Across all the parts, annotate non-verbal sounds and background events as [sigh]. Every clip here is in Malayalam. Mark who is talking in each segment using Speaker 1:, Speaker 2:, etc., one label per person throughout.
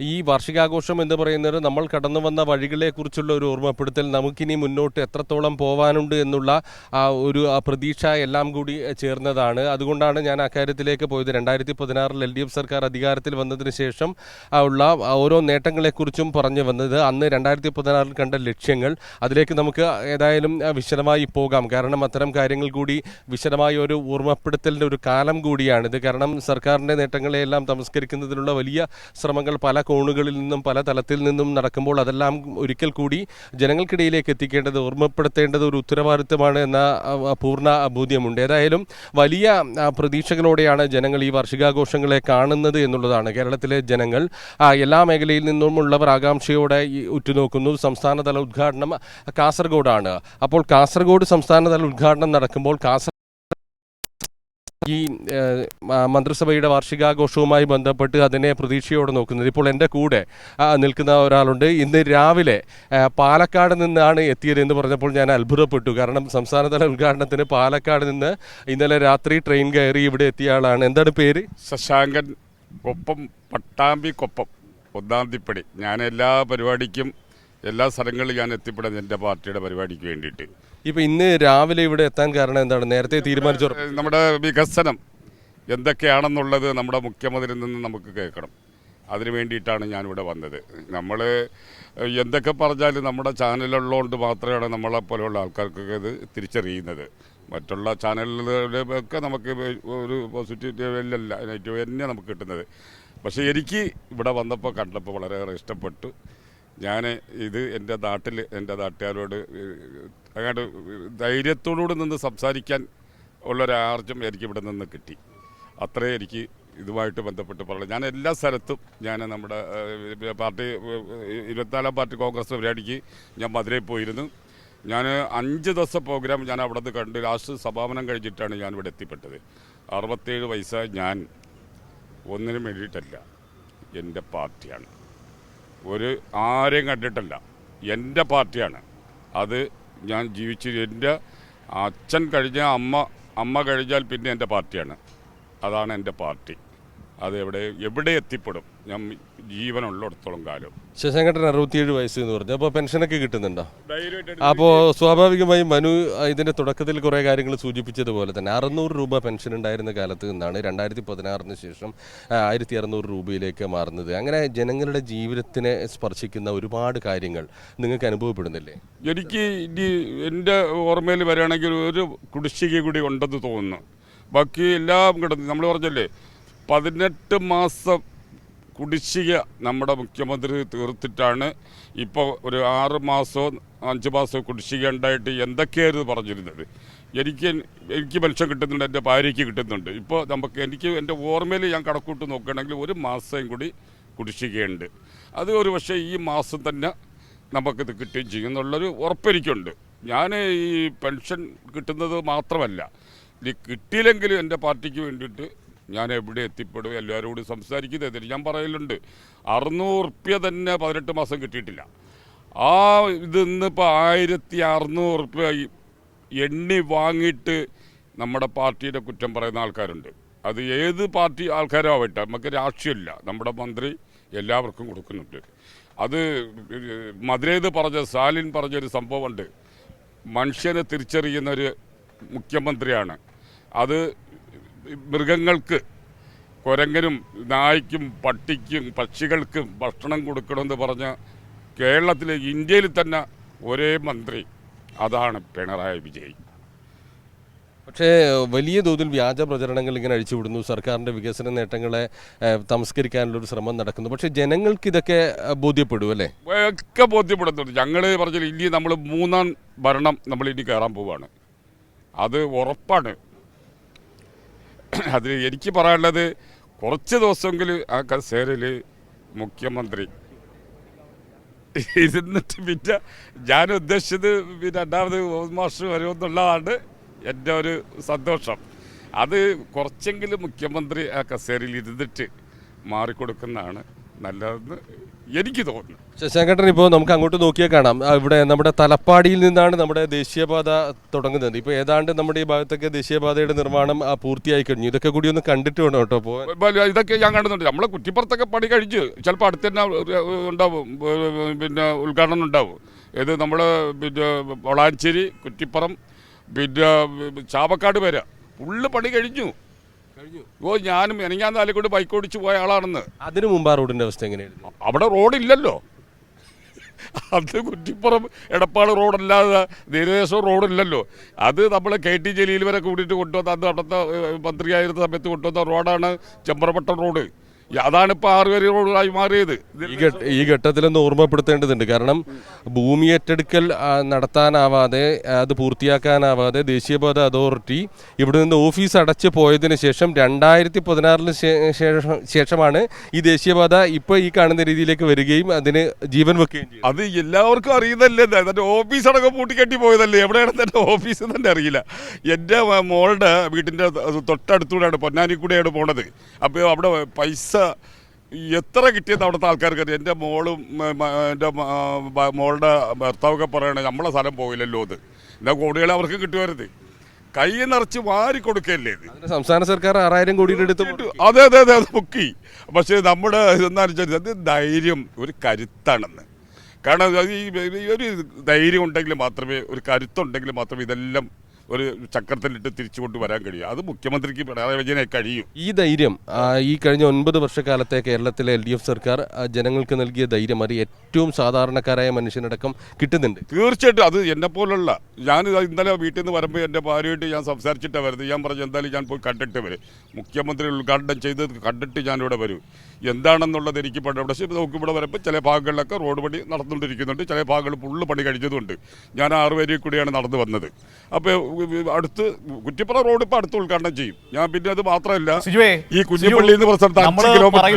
Speaker 1: ഈ വാർഷികാഘോഷം എന്ന് പറയുന്നത് നമ്മൾ കടന്നു വന്ന വഴികളെക്കുറിച്ചുള്ള ഒരു ഓർമ്മപ്പെടുത്തൽ നമുക്കിനി മുന്നോട്ട് എത്രത്തോളം പോവാനുണ്ട് എന്നുള്ള ആ ഒരു പ്രതീക്ഷ എല്ലാം കൂടി ചേർന്നതാണ്. അതുകൊണ്ടാണ് ഞാൻ അക്കാര്യത്തിലേക്ക് പോയത്. രണ്ടായിരത്തി പതിനാറിൽ എൽ ഡി എഫ് സർക്കാർ അധികാരത്തിൽ വന്നതിന് ശേഷം ഉള്ള ഓരോ നേട്ടങ്ങളെക്കുറിച്ചും പറഞ്ഞു വന്നത്. അന്ന് രണ്ടായിരത്തി പതിനാറിൽ കണ്ട ലക്ഷ്യങ്ങൾ അതിലേക്ക് നമുക്ക് ഏതായാലും വിശദമായി പോകാം. കാരണം അത്തരം കാര്യങ്ങൾ കൂടി വിശദമായ ഒരു ഓർമ്മപ്പെടുത്തലിന്റെ ഒരു കാലം കൂടിയാണിത്. കാരണം സർക്കാരിന്റെ നേട്ടങ്ങളെയെല്ലാം തമസ്കരിക്കുന്നതിനുള്ള വലിയ ശ്രമങ്ങൾ പല കോണുകളിൽ നിന്നും പല തലത്തിൽ നിന്നും നടക്കുമ്പോൾ അതെല്ലാം ഒരിക്കൽ കൂടി ജനങ്ങൾക്കിടയിലേക്ക് എത്തിക്കേണ്ടത് ഓർമ്മപ്പെടുത്തേണ്ടത് ഒരു ഉത്തരവാദിത്തമാണ് എന്ന പൂർണ ബോധ്യമുണ്ട്. ഏതായാലും വലിയ പ്രതീക്ഷകളോടെയാണ് ജനങ്ങൾ ഈ വാർഷികാഘോഷങ്ങളെ കാണുന്നത് എന്നുള്ളതാണ് കേരളത്തിലെ ജനങ്ങൾ. എല്ലാ മേഖലയിൽ നിന്നുമുള്ളവർ ആകാംക്ഷയോടെ ഉറ്റുനോക്കുന്നു. സംസ്ഥാനതല ഉദ്ഘാടനം കാസർഗോഡാണ്. അപ്പോൾ കാസർഗോഡ് സംസ്ഥാനതല ഉദ്ഘാടനം നടക്കുമ്പോൾ കാസർ ഈ മന്ത്രിസഭയുടെ വാർഷികാഘോഷവുമായി ബന്ധപ്പെട്ട് അതിനെ പ്രതീക്ഷയോടെ നോക്കുന്നത്. ഇപ്പോൾ എന്റെ കൂടെ നിൽക്കുന്ന ഒരാളുണ്ട്. ഇന്ന് രാവിലെ പാലക്കാട് നിന്നാണ് എത്തിയത് എന്ന് പറഞ്ഞപ്പോൾ ഞാൻ അത്ഭുതപ്പെട്ടു. കാരണം സംസ്ഥാനതല ഉദ്ഘാടനത്തിന് പാലക്കാട് നിന്ന് ഇന്നലെ രാത്രി ട്രെയിൻ കയറി ഇവിടെ എത്തിയ ആളാണ്. എന്താണ് പേര്?
Speaker 2: ശശാങ്കൻ കൊപ്പം പട്ടാമ്പി കൊപ്പം ഒന്നാം തിപ്പടി ഞാൻ എല്ലാ പരിപാടിക്കും എല്ലാ സ്ഥലങ്ങളിലും ഞാൻ എത്തിപ്പെടുന്നത് എന്റെ പാർട്ടിയുടെ പരിപാടിക്ക് വേണ്ടിയിട്ട്.
Speaker 1: ഇപ്പൊ ഇന്ന് രാവിലെ ഇവിടെ എത്താൻ കാരണം എന്താണ്? നേരത്തെ തീരുമാനിച്ചു
Speaker 2: നമ്മുടെ വികസനം എന്തൊക്കെയാണെന്നുള്ളത് നമ്മുടെ മുഖ്യമന്ത്രിയിൽ നിന്ന് നമുക്ക് കേൾക്കണം. അതിനു വേണ്ടിയിട്ടാണ് ഞാനിവിടെ വന്നത്. നമ്മൾ എന്തൊക്കെ പറഞ്ഞാലും നമ്മുടെ ചാനലുള്ളതുകൊണ്ട് മാത്രമാണ് നമ്മളെ പോലെയുള്ള ആൾക്കാർക്കൊക്കെ ഇത് തിരിച്ചറിയുന്നത്. മറ്റുള്ള ചാനലുകളൊക്കെ നമുക്ക് ഒരു പോസിറ്റീവ് നെഗറ്റീവ് തന്നെ നമുക്ക് കിട്ടുന്നത്. പക്ഷേ എനിക്ക് ഇവിടെ വന്നപ്പോൾ കണ്ടപ്പോൾ വളരെയേറെ ഇഷ്ടപ്പെട്ടു. ഞാൻ ഇത് എന്റെ നാട്ടിൽ എന്റെ നാട്ടുകാരോട് അങ്ങോട്ട് ധൈര്യത്തോടുകൂടി നിന്ന് സംസാരിക്കാൻ ഉള്ളൊരാർജം എനിക്ക് ഇവിടെ നിന്ന് കിട്ടി. അത്രേ എനിക്ക് ഇതുമായിട്ട് ബന്ധപ്പെട്ട് പറയുന്നത് ഞാൻ എല്ലാ സ്ഥലത്തും ഞാൻ നമ്മുടെ പാർട്ടി ഇരുപത്തിനാലാം പാർട്ടി കോൺഗ്രസ് പരിപാടിക്ക് ഞാൻ മധുരയിൽ പോയിരുന്നു. ഞാൻ അഞ്ച് ദിവസം പ്രോഗ്രാം ഞാൻ അവിടെ നിന്ന് കണ്ട് ലാസ്റ്റ് സമാപനം കഴിഞ്ഞിട്ടാണ് ഞാൻ ഇവിടെ എത്തിപ്പെട്ടത്. അറുപത്തേഴ് വയസ്സായി ഞാൻ ഒന്നിനും വേണ്ടിയിട്ടല്ല എന്റെ പാർട്ടിയാണ്. ഒരു ആരെയും കണ്ടിട്ടില്ല. എന്റെ പാർട്ടിയാണ്. അത് ഞാൻ ജീവിച്ച് എന്റെ അച്ഛൻ കഴിഞ്ഞ അമ്മ അമ്മ കഴിഞ്ഞാൽ പിന്നെ എന്റെ പാർട്ടിയാണ്. അതാണ് എന്റെ പാർട്ടി. അത് എവിടെ എവിടെ എത്തിപ്പെടും? ഞാൻ ജീവനുള്ളിടത്തോളം കാലം.
Speaker 1: ശശാങ്കട്ടൻ അറുപത്തിയേഴ് വയസ്സ് എന്ന് പറഞ്ഞു. അപ്പോൾ പെൻഷനൊക്കെ കിട്ടുന്നുണ്ടോ? അപ്പോൾ സ്വാഭാവികമായും മനു ഇതിന്റെ ഇതിന്റെ തുടക്കത്തിൽ കുറേ കാര്യങ്ങൾ സൂചിപ്പിച്ചതുപോലെ തന്നെ അറുന്നൂറ് രൂപ പെൻഷൻ ഉണ്ടായിരുന്ന കാലത്ത് നിന്നാണ് രണ്ടായിരത്തി പതിനാറിന് ശേഷം ആയിരത്തി അറുന്നൂറ് രൂപയിലേക്ക് മാറുന്നത്. അങ്ങനെ ജനങ്ങളുടെ ജീവിതത്തിനെ സ്പർശിക്കുന്ന ഒരുപാട് കാര്യങ്ങൾ നിങ്ങൾക്ക് അനുഭവപ്പെടുന്നില്ലേ?
Speaker 2: എനിക്ക് ഇനി എന്റെ ഓർമ്മയിൽ വരികയാണെങ്കിൽ ഒരു കുടിശ്ശിക കൂടി ഉണ്ടെന്ന് തോന്നുന്നു. ബാക്കി എല്ലാം കിടന്നു നമ്മൾ പറഞ്ഞല്ലേ പതിനെട്ട് മാസം കുടിശ്ശിക നമ്മുടെ മുഖ്യമന്ത്രി തീർത്തിട്ടാണ് ഇപ്പോൾ ഒരു ആറ് മാസമോ അഞ്ച് മാസമോ കുടിശ്ശിക ഉണ്ടായിട്ട് എന്തൊക്കെയായിരുന്നു പറഞ്ഞിരുന്നത്? എനിക്ക് എനിക്ക് പെൻഷൻ കിട്ടുന്നുണ്ട് എന്റെ ഭാര്യയ്ക്ക് കിട്ടുന്നുണ്ട്. ഇപ്പോൾ നമുക്ക് എനിക്ക് എന്റെ ഓർമ്മയിൽ ഞാൻ കണക്കൂട്ട് നോക്കുകയാണെങ്കിൽ ഒരു മാസം കൂടി കുടിശ്ശികയുണ്ട്. അത് ഒരു പക്ഷേ ഈ മാസം തന്നെ നമുക്കിത് കിട്ടുകയും ചെയ്യും എന്നുള്ളൊരു ഉറപ്പെനിക്കുണ്ട് ഞാൻ ഈ പെൻഷൻ കിട്ടുന്നത് മാത്രമല്ല ഇത് കിട്ടിയില്ലെങ്കിലും എന്റെ പാർട്ടിക്ക് വേണ്ടിയിട്ട് ഞാൻ എവിടെ എത്തിപ്പെടും? എല്ലാവരോടും സംസാരിക്കുന്നത് ഞാൻ പറയലുണ്ട്. അറുന്നൂറ് റുപ്യ തന്നെ പതിനെട്ട് മാസം കിട്ടിയിട്ടില്ല. ആ ഇത് ഇന്നിപ്പോൾ ആയിരത്തി അറുന്നൂറ് എണ്ണി വാങ്ങിയിട്ട് നമ്മുടെ പാർട്ടിയുടെ കുറ്റം പറയുന്ന ആൾക്കാരുണ്ട്. അത് ഏത് പാർട്ടി ആൾക്കാരോ ആവട്ടെ നമുക്ക് രാഷ്ട്രീയമില്ല. നമ്മുടെ മന്ത്രി എല്ലാവർക്കും കൊടുക്കുന്നുണ്ട്. അത് മധുരേത് പറഞ്ഞ സാലിൻ പറഞ്ഞൊരു സംഭവമുണ്ട്. മനുഷ്യനെ തിരിച്ചറിയുന്നൊരു മുഖ്യമന്ത്രിയാണ്. അത് മൃഗങ്ങൾക്ക് കുരങ്ങനും നായ്ക്കും പട്ടിക്കും പക്ഷികൾക്കും ഭക്ഷണം കൊടുക്കണമെന്ന് പറഞ്ഞ കേരളത്തിലെ ഇന്ത്യയിൽ തന്നെ ഒരേ മന്ത്രി. അതാണ് പിണറായി വിജയൻ.
Speaker 1: പക്ഷേ വലിയ തോതിൽ വ്യാജ പ്രചരണങ്ങൾ ഇങ്ങനെ അഴിച്ചുവിടുന്നു. സർക്കാരിന്റെ വികസന നേട്ടങ്ങളെ തമസ്കരിക്കാനുള്ളൊരു ശ്രമം നടക്കുന്നു. പക്ഷേ ജനങ്ങൾക്ക് ഇതൊക്കെ ബോധ്യപ്പെടും അല്ലേ?
Speaker 2: ഒക്കെ ബോധ്യപ്പെടുന്നുണ്ട്. ഞങ്ങൾ പറഞ്ഞാൽ ഇനി നമ്മൾ മൂന്നാം ഭരണം നമ്മൾ ഇനി കയറാൻ പോവുകയാണ് അത് ഉറപ്പാണ്. [clears throat] അത് എനിക്ക് പറയാനുള്ളത് കുറച്ച് ദിവസമെങ്കിലും ആ കസേരയിൽ മുഖ്യമന്ത്രി ഇരുന്നിട്ട് പിന്നെ ഞാൻ ഉദ്ദേശിച്ചത് പിന്നെ രണ്ടാമത് മാസ്റ്റർ വരുമെന്നുള്ളതാണ് എന്റെ ഒരു സന്തോഷം. അത് കുറച്ചെങ്കിലും മുഖ്യമന്ത്രി ആ കസേരയിൽ ഇരുന്നിട്ട് മാറിക്കൊടുക്കുന്നതാണ് നല്ലതെന്ന് എനിക്ക് തോന്നുന്നു.
Speaker 1: ശശാങ്കട്ടൻ ഇപ്പോൾ നമുക്ക് അങ്ങോട്ട് നോക്കിയാൽ കാണാം. ഇവിടെ നമ്മുടെ തലപ്പാടിയിൽ നിന്നാണ് നമ്മുടെ ദേശീയപാത തുടങ്ങുന്നത്. ഇപ്പോൾ ഏതാണ്ട് നമ്മുടെ ഈ ഭാഗത്തൊക്കെ ദേശീയപാതയുടെ നിർമ്മാണം പൂർത്തിയായി കഴിഞ്ഞു. ഇതൊക്കെ കൂടി ഒന്ന് കണ്ടിട്ട് വേണം കേട്ടോ
Speaker 2: അപ്പോൾ ഇതൊക്കെ ഞാൻ കാണുന്നുണ്ട് നമ്മളെ കുറ്റിപ്പുറത്തൊക്കെ പണി കഴിച്ച് ചിലപ്പോൾ അടുത്ത് തന്നെ ഉണ്ടാവും. പിന്നെ ഉദ്ഘാടനം ഉണ്ടാവും. ഇത് നമ്മൾ പിന്നെ വളാഞ്ചേരി കുറ്റിപ്പുറം പിന്നെ ചാവക്കാട് വരെ. ഫുള്ള് പണി കഴിഞ്ഞു. ഓ ഞാനും എനിക്കാൻ ആലക്കൂട് ബൈക്ക് ഓടിച്ച് പോയ ആളാണെന്ന്.
Speaker 1: അതിനു മുമ്പ് ആ റോഡിന്റെ അവസ്ഥ എങ്ങനെയായിരുന്നു
Speaker 2: അവിടെ റോഡില്ലല്ലോ. അത് കുറ്റിപ്പുറം എടപ്പാട് റോഡല്ലാതെ നീരദേശം റോഡില്ലല്ലോ. അത് നമ്മൾ കെ ടി ജലീൽ വരെ കൂടിയിട്ട് കൊണ്ടുവന്ന അന്ന് അവിടുത്തെ മന്ത്രിയായിരുന്ന സമയത്ത് കൊണ്ടുവന്ന റോഡാണ് ചെമ്പ്രവട്ടം റോഡ്. അതാണ് ഇപ്പോൾ ആറുവരി റോഡായി മാറിയത്.
Speaker 1: ഈ ഘട്ട ഈ ഘട്ടത്തിലൊന്ന് ഓർമ്മപ്പെടുത്തേണ്ടതുണ്ട്. കാരണം ഭൂമി ഏറ്റെടുക്കൽ നടത്താനാവാതെ അത് പൂർത്തിയാക്കാനാവാതെ ദേശീയപാത അതോറിറ്റി ഇവിടെ നിന്ന് ഓഫീസ് അടച്ചു പോയതിനു ശേഷം രണ്ടായിരത്തി പതിനാറിന് ശേഷം ശേഷമാണ് ഈ ദേശീയപാത ഇപ്പോൾ ഈ കാണുന്ന രീതിയിലേക്ക് വരികയും അതിന് ജീവൻ വെക്കുകയും ചെയ്യും
Speaker 2: അത് എല്ലാവർക്കും അറിയുന്നല്ലേ എന്റെ ഓഫീസ് അടക്കം പൂട്ടിക്കെട്ടി പോയതല്ലേ? എവിടെയാണ് എന്റെ ഓഫീസ് തന്നെ അറിയില്ല. എന്റെ മോളുടെ വീട്ടിന്റെ തൊട്ടടുത്തൂടെയാണ് പൊന്നാനിക്കൂടെയാണ് പോണത്. അപ്പോൾ അവിടെ പൈസ എത്ര കിട്ടിയെന്ന് അവിടുത്തെ ആൾക്കാർക്ക് എന്റെ മോളും എന്റെ മോളുടെ ഭർത്താവൊക്കെ പറയണേ നമ്മളെ സ്ഥലം പോയില്ലല്ലോ അത് എന്നാൽ കോടികളെ അവർക്ക് കിട്ടുമായിരുന്നു. കൈ നിറച്ച് വാരി കൊടുക്കല്ലേ ഇത്?
Speaker 1: സംസ്ഥാന സർക്കാർ ആറായിരം കോടി
Speaker 2: എടുത്ത് അതെ അതെ അതെ അത് മുക്കി. പക്ഷേ നമ്മുടെ വെച്ചാൽ അത് ധൈര്യം ഒരു കരുത്താണെന്ന്. കാരണം ഈ ഒരു ധൈര്യം ഉണ്ടെങ്കിൽ മാത്രമേ ഒരു കരുത്തുണ്ടെങ്കിൽ മാത്രമേ ഇതെല്ലാം ഒരു ചക്രത്തിലിട്ട് തിരിച്ചു കൊണ്ടുവരാൻ കഴിയും. അത് മുഖ്യമന്ത്രിക്ക് പിണറായി വിജയനെ കഴിയും.
Speaker 1: ഈ ധൈര്യം ഈ കഴിഞ്ഞ ഒൻപത് വർഷക്കാലത്തെ കേരളത്തിലെ എൽ ഡി എഫ് സർക്കാർ ജനങ്ങൾക്ക് നൽകിയ ധൈര്യം അത് ഏറ്റവും സാധാരണക്കാരായ മനുഷ്യനടക്കം കിട്ടുന്നുണ്ട്.
Speaker 2: തീർച്ചയായിട്ടും അത് എന്നെ പോലുള്ള ഞാൻ ഇന്നലെ വീട്ടിൽ നിന്ന് വരുമ്പോൾ എന്റെ ഭാര്യയായിട്ട് ഞാൻ സംസാരിച്ചിട്ടാണ് വരുന്നത്. ഞാൻ പറഞ്ഞു എന്തായാലും ഞാൻ പോയി കണ്ടിട്ട് വരും. മുഖ്യമന്ത്രി ഉദ്ഘാടനം ചെയ്തത് കണ്ടിട്ട് ഞാനിവിടെ വരും. എന്താണെന്നുള്ളത് എനിക്ക് പണ്ട് പക്ഷേ നമുക്ക് ഇവിടെ വരുമ്പോൾ ചില ഭാഗങ്ങളിലൊക്കെ റോഡ് പണി നടന്നുകൊണ്ടിരിക്കുന്നുണ്ട്. ചില ഭാഗങ്ങൾ ഫുള്ള് പണി കഴിഞ്ഞതുകൊണ്ട് ഞാൻ ആറുപേരിൽ കൂടിയാണ് നടന്നു വന്നത്. അപ്പോൾ അടുത്ത് കുറ്റിപ്പുറ റോഡ് ഇപ്പോൾ അടുത്ത് ഉദ്ഘാടനം ചെയ്യും. ഞാൻ പിന്നെ അത് മാത്രമല്ല ഈ കുഞ്ഞിപ്പള്ളിയിൽ എന്ന് പുറത്ത് അഞ്ച് കിലോമീറ്റർ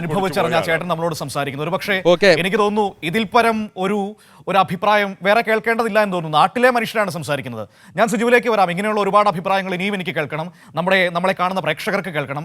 Speaker 3: അനുഭവിച്ചറിഞ്ഞ ചേട്ടൻ നമ്മളോട് സംസാരിക്കുന്നത് ഒരു പക്ഷേ എനിക്ക് തോന്നുന്നു ഇതിൽ പരം ഒരു ഒരു അഭിപ്രായം വേറെ കേൾക്കേണ്ടതില്ല എന്ന് തോന്നുന്നു. നാട്ടിലെ മനുഷ്യരാണ് സംസാരിക്കുന്നത്. ഞാൻ സുജുവിലേക്ക് വരാം. ഇങ്ങനെയുള്ള ഒരുപാട് അഭിപ്രായങ്ങൾ ഇനിയും എനിക്ക് കേൾക്കണം. നമ്മുടെ നമ്മളെ കാണുന്ന പ്രേക്ഷകർക്ക് കേൾക്കണം.